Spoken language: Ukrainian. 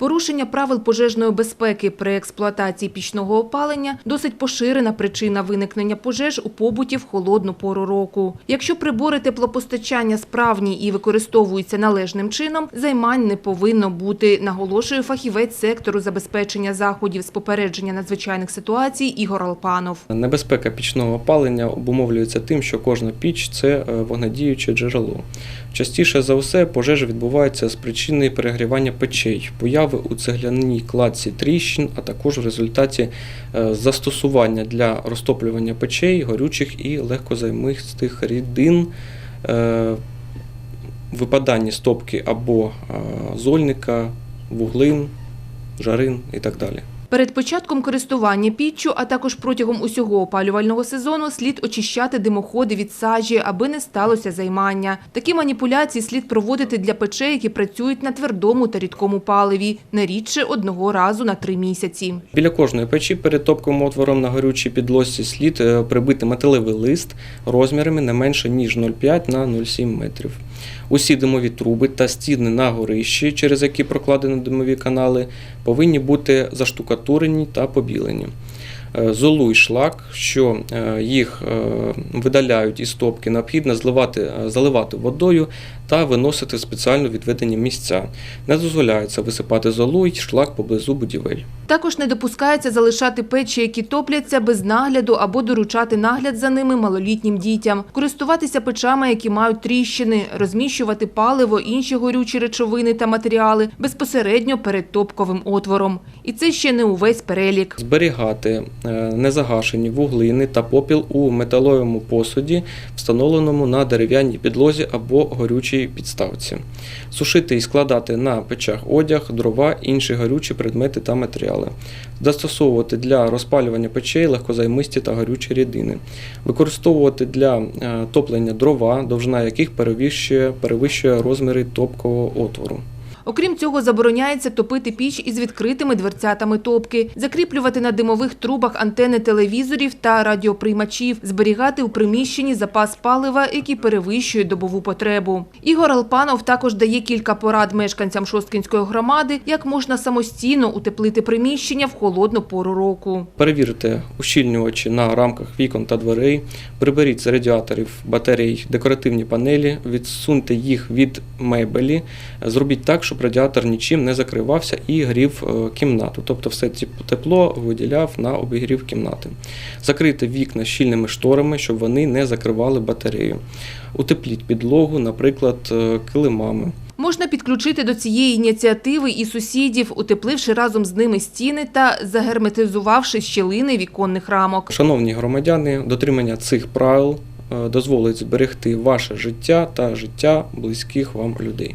Порушення правил пожежної безпеки при експлуатації пічного опалення досить поширена причина виникнення пожеж у побуті в холодну пору року. Якщо прибори теплопостачання справні і використовуються належним чином, займань не повинно бути, наголошує фахівець сектору забезпечення заходів з попередження надзвичайних ситуацій Ігор Алпанов. Небезпека пічного опалення обумовлюється тим, що кожна піч це е, вогнедіюче джерело. Частіше за все пожежі відбуваються з причини перегрівання печей, появи у цегляній кладці тріщин, а також в результаті е, застосування для розтоплювання печей горючих і легкозаймистих рідин, е, випадання стопки або е, зольника, вуглин, жарин і так далі. Перед початком користування піччю, а також протягом усього опалювального сезону слід очищати димоходи від сажі, аби не сталося займання. Такі маніпуляції слід проводити для печей, які працюють на твердому та рідкому паливі, не рідше одного разу на три місяці. Біля кожної печі перед топковим отвором на горючій підлосці слід е, прибити металевий лист розмірами не менше ніж 0,5 на 0,7 метрів. Усі димові труби та стіни на горищі, через які прокладені димові канали, повинні бути заштукатурені та побілені. Е, Золу і шлак, що е, їх е, видаляють із топки, необхідно зливати, заливати водою та виносити в спеціально відведені місця. Не дозволяється висипати золу й шлак поблизу будівель. Також не допускається залишати печі, які топляться без нагляду або доручати нагляд за ними малолітнім дітям, користуватися печами, які мають тріщини, розміщувати паливо, інші горючі речовини та матеріали безпосередньо перед топковим отвором. І це ще не увесь перелік. Зберігати незагашені вуглини та попіл у металовому посуді, встановленому на дерев'яній підлозі або горючій підставці. Сушити і складати на печах одяг, дрова, інші горючі предмети та матеріали. Застосовувати для розпалювання печей легкозаймисті та горючі рідини. Використовувати для е, топлення дрова, довжина яких перевищує, перевищує розміри топкового отвору. Окрім цього, забороняється топити піч із відкритими дверцятами топки, закріплювати на димових трубах антени телевізорів та радіоприймачів, зберігати у приміщенні запас палива, який перевищує добову потребу. Ігор Алпанов також дає кілька порад мешканцям Шосткінської громади, як можна самостійно утеплити приміщення в холодну пору року. Перевірте ущільнювачі на рамках вікон та дверей, приберіть з радіаторів батарей декоративні панелі, відсуньте їх від мебелі, зробіть так, щоб радіатор нічим не закривався і грів е, кімнату. Тобто все тепло виділяв на обігрів кімнати. Закрийте вікна щільними шторами, щоб вони не закривали батарею. Утепліть підлогу, наприклад, е, килимами. Можна підключити до цієї ініціативи і сусідів, утепливши разом з ними стіни та загерметизувавши щілини віконних рамок. Шановні громадяни, дотримання цих правил е, дозволить зберегти ваше життя та життя близьких вам людей.